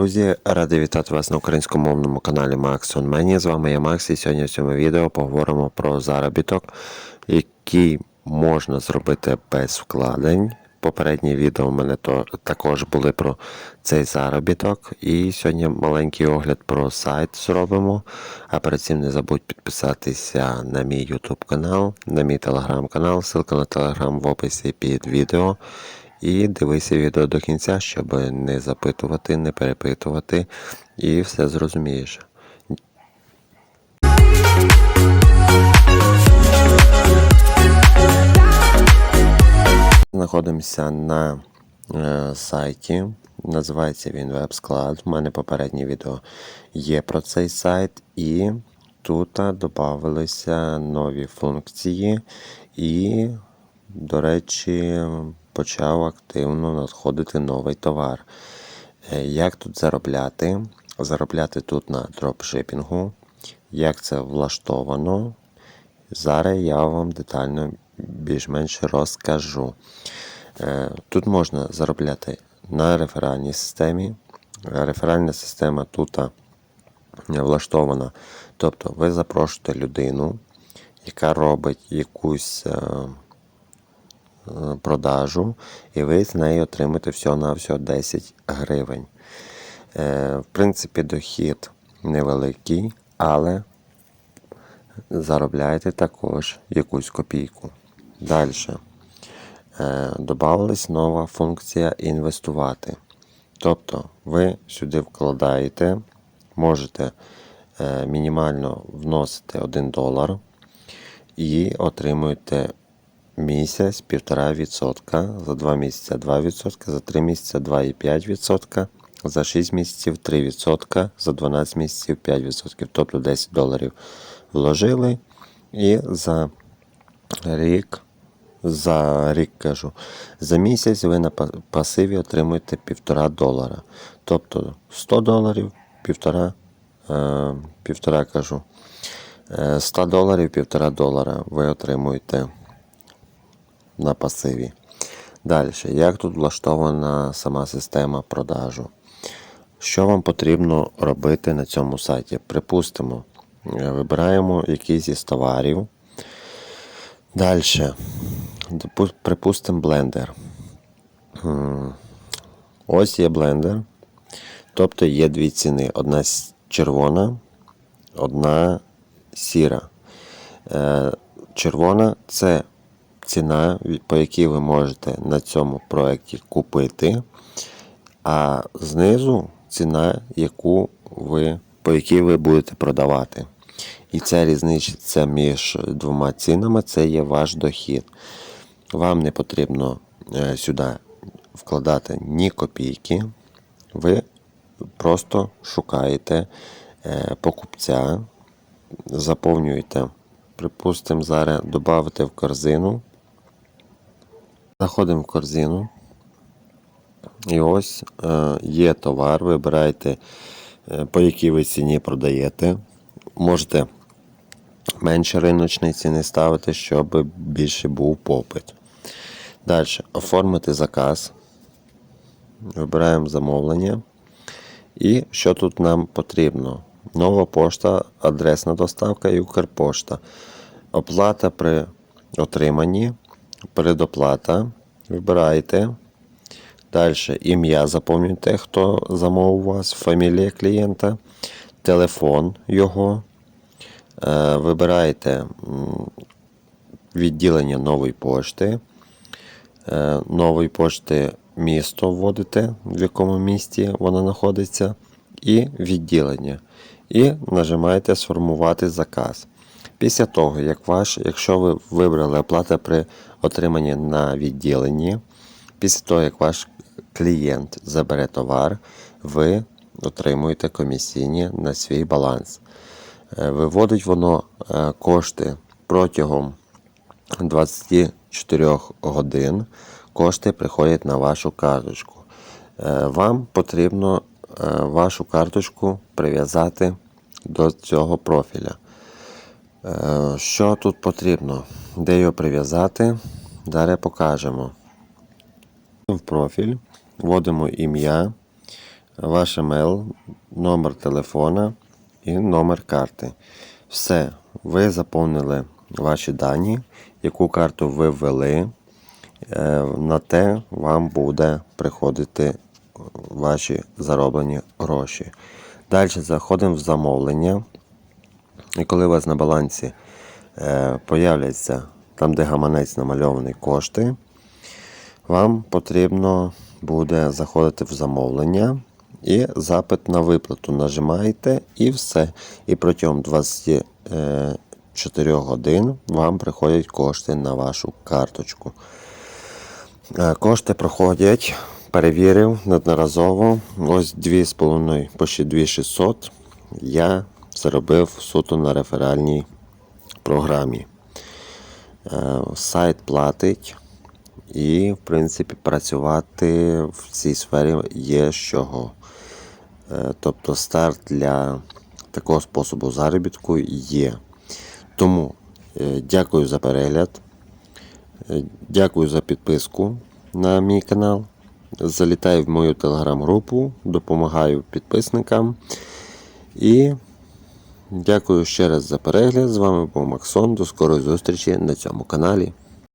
Друзі, радий вітати вас на українськомовному каналі Max on Many. З вами я Макс, і сьогодні в цьому відео поговоримо про заробіток, який можна зробити без вкладень. Попередні відео у мене то також були про цей заробіток. І сьогодні маленький огляд про сайт зробимо. А перед цим не забудь підписатися на мій YouTube канал, на мій телеграм канал. Ссылка на телеграм в описі під відео. І дивися відео до кінця, щоб не запитувати, не перепитувати, і все зрозумієш. Знаходимося на е, сайті. Називається він веб-склад. У мене попереднє відео є про цей сайт, і тут додавалися нові функції. І, до речі, почав активно надходити новий товар. Е, Як тут заробляти? Заробляти тут на дропшипінгу. Як це влаштовано? Зараз я вам детально більш-менш розкажу. Е, Тут можна заробляти на реферальній системі. Реферальна система тут е, влаштована. Тобто ви запрошуєте людину, яка робить якусь продажу, і ви з неї отримаєте всього-навсього 10 гривень. Е, В принципі, дохід невеликий, але заробляєте також якусь копійку. Далі. Добавилась нова функція інвестувати. Тобто ви сюди вкладаєте, можете е, мінімально вносити 1 долар і отримуєте місяць 1,5%, за 2 місяці 2%, за 3 місяці 2,5%, за 6 місяців 3%, за 12 місяців 5%, тобто 10 доларів вложили і за рік. За рік кажу, за місяць ви на пасиві отримуєте 1,5 долара. Тобто 100 доларів, 1,5, е, півтора кажу, е, 100 доларів, 1,5 долара ви отримуєте на пасиві. Далі, як тут влаштована сама система продажу? Що вам потрібно робити на цьому сайті? Припустимо, е, вибираємо якийсь із товарів. Далі, припустимо, блендер. Ось є блендер. Тобто є дві ціни: одна червона, одна сіра. Е, Червона це ціна, по якій ви можете на цьому проєкті купити, а знизу ціна, яку ви, по якій ви будете продавати. І ця різниця між двома цінами це є ваш дохід. Вам не потрібно е, сюди вкладати ні копійки. Ви просто шукаєте е, покупця, заповнюєте, припустимо, зараз додати в корзину. Заходимо в корзину. І ось е, є товар, вибираєте, е, по якій ви ціні продаєте. Можете менше риночної ціни ставити, щоб більше був попит. Далі оформити заказ. Вибираємо замовлення. І що тут нам потрібно? Нова пошта, адресна доставка і Укрпошта. Оплата при отриманні, передоплата. Вибираєте. Далі ім'я заповнюєте, хто замовив у вас, фамілія клієнта, телефон його. Е, Вибираєте відділення нової пошти. Е, Нової пошти місто вводите, в якому місті вона знаходиться, і відділення. І нажимаєте сформувати заказ. Після того, як ваш, якщо ви вибрали оплата при отриманні на відділенні, після того, як ваш клієнт забере товар, ви отримуєте комісійні на свій баланс. Е, Виводить воно е, кошти протягом 24 годин. Кошти приходять на вашу карточку. Е, Вам потрібно вашу карточку прив'язати до цього профіля. Е, Що тут потрібно? Де його прив'язати? Далі покажемо. В профіль вводимо ім'я, ваш емейл, номер телефона і номер карти. Все, ви заповнили ваші дані, яку карту ви ввели. Е, На те вам буде приходити ваші зароблені гроші. Далі заходимо в замовлення. І коли у вас на балансі е, появляться там, де гаманець намальований кошти, вам потрібно буде заходити в замовлення і запит на виплату нажимаєте і все. І протягом 24 годин вам приходять кошти на вашу карточку. Е, Кошти проходять, перевірив неодноразово. Ось 2,5 почти 2600 я заробив суто на реферальній програмі. Е, Сайт платить, і, в принципі, працювати в цій сфері є з чого. Е, Тобто старт для такого способу заробітку є. Тому е, дякую за перегляд. Дякую за підписку на мій канал. Залітаю в мою телеграм-групу, допомагаю підписникам. І дякую ще раз за перегляд. З вами був Максон. До скорої зустрічі на цьому каналі.